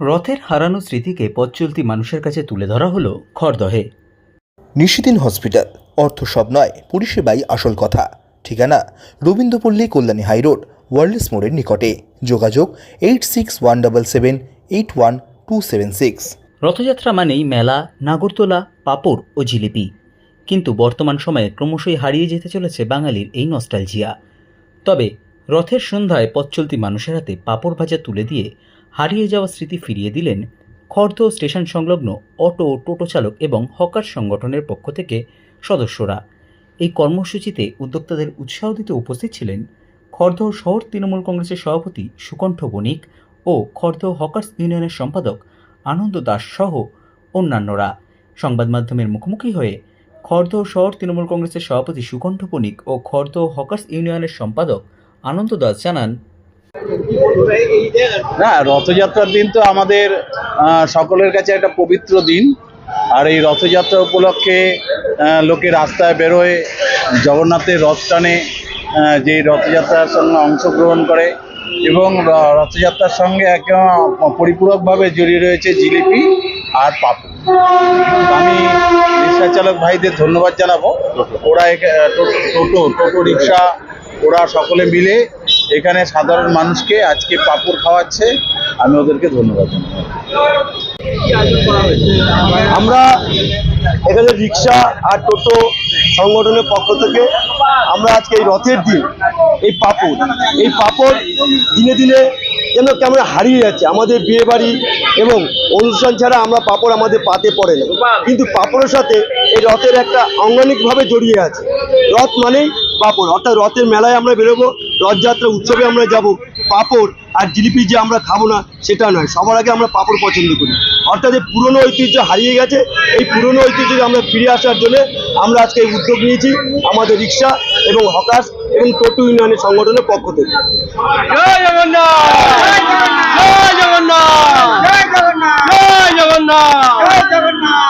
রথের হারানো স্মৃতিকে পথ চলতি মানুষের কাছে তুলে ধরা হলো খড়দহে নিশিদিন হসপিটাল অর্থ সব নয় পরিষেবাই আসল কথা। ঠিকানা রবীন্দ্রপল্লী কল্যাণী হাইরোড ওয়ার্ল্ডস মোড়ের নিকটে। যোগাযোগ eight six one double seven eight one two seven six. Rathyatra মানেই মেলা নাগরতলা পাপড় ও জিলিপি। কিন্তু বর্তমান সময়ে ক্রমশই হারিয়ে যেতে চলেছে বাঙালির এই নস্টালজিয়া। তবে রথের সন্ধ্যায় পথ চলতি মানুষের হাতে পাপড় ভাজা তুলে দিয়ে হারিয়ে যাওয়া স্মৃতি ফিরিয়ে দিলেন খর্দ স্টেশন সংলগ্ন অটো, টোটো চালক এবং হকার সংগঠনের পক্ষ থেকে সদস্যরা। এই কর্মসূচিতে উদ্যোক্তাদের উৎসাহ দিতে উপস্থিত ছিলেন খর্দহ শহর তৃণমূল কংগ্রেসের সভাপতি সুকণ্ঠ বণিক ও খর্দহ হকার্স ইউনিয়নের সম্পাদক আনন্দ দাস সহ অন্যান্যরা। সংবাদ মাধ্যমের মুখোমুখি হয়ে খর্দহ শহর তৃণমূল কংগ্রেসের সভাপতি সুকণ্ঠ বণিক ও খর্দহ হকার্স ইউনিয়নের সম্পাদক আনন্দ দাস জানান না, রথযাত্রার দিন তো আমাদের সকলের কাছে একটা পবিত্র দিন। আর এই রথযাত্রা উপলক্ষে লোকে রাস্তায় বেরোয়, জগন্নাথের রথ টানে যে রথযাত্রার সঙ্গে অংশগ্রহণ করে এবং রথযাত্রার সঙ্গে একদম পরিপূরকভাবে জড়িয়ে রয়েছে জিলিপি আর পাপড়। আমি রিক্সা চালক ভাইদের ধন্যবাদ জানাব। ওরা টোটো টোটো, রিক্সা, ওরা সকলে মিলে এখানে সাধারণ মানুষকে আজকে পাপড় খাওয়াচ্ছে। আমি ওদেরকে ধন্যবাদ আমরা এখানে রিক্সা আর টোটো সংগঠনের পক্ষ থেকে আমরা আজকে এই রথের দিন, এই পাপড় এই পাপড় দিনে দিনে যেন কেমন হারিয়ে যাচ্ছে। আমাদের বিয়ে বাড়ি এবং অনুষ্ঠান ছাড়া আমরা পাপড় আমাদের পাতে পড়ে না। কিন্তু পাপড়ের সাথে এই রথের একটা অঙ্গানিকভাবে জড়িয়ে আছে। রথ মানেই পাপড়, অর্থাৎ রথের মেলায় আমরা বেরোবো। রথযাত্রা উৎসবে আমরা যাব, পাপড় আর জিলিপি যে আমরা খাব না, সেটা নয়। সবার আগে আমরা পাপড় পছন্দ করি। অর্থাৎ এই পুরনো ঐতিহ্য হারিয়ে গেছে। এই পুরনো ঐতিহ্যকে আমরা ফিরে আসার জন্য আমরা আজকে এই উদ্যোগ নিয়েছি আমাদের রিক্সা এবং হকার্স এবং টোটো ইউনিয়নের সংগঠনের পক্ষ থেকে। জগন্নাথ! জগন্নাথ! জগন্নাথ!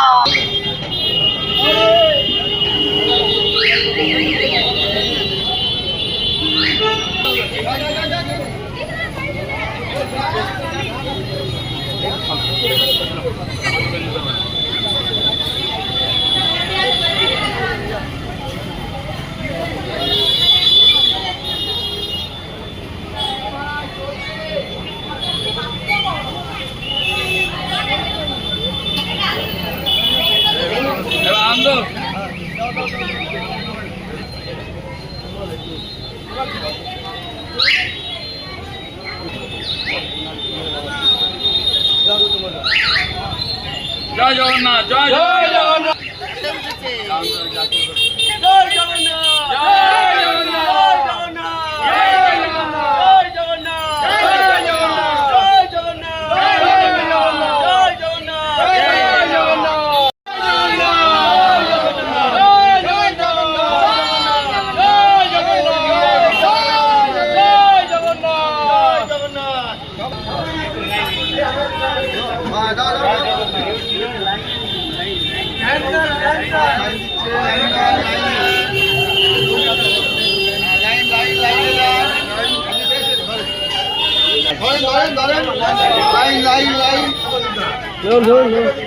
জয় জগন্নাথ জয় জয় জগন্নাথ। লাইন লাইন লাইন ধরুন ধরুন ধরুন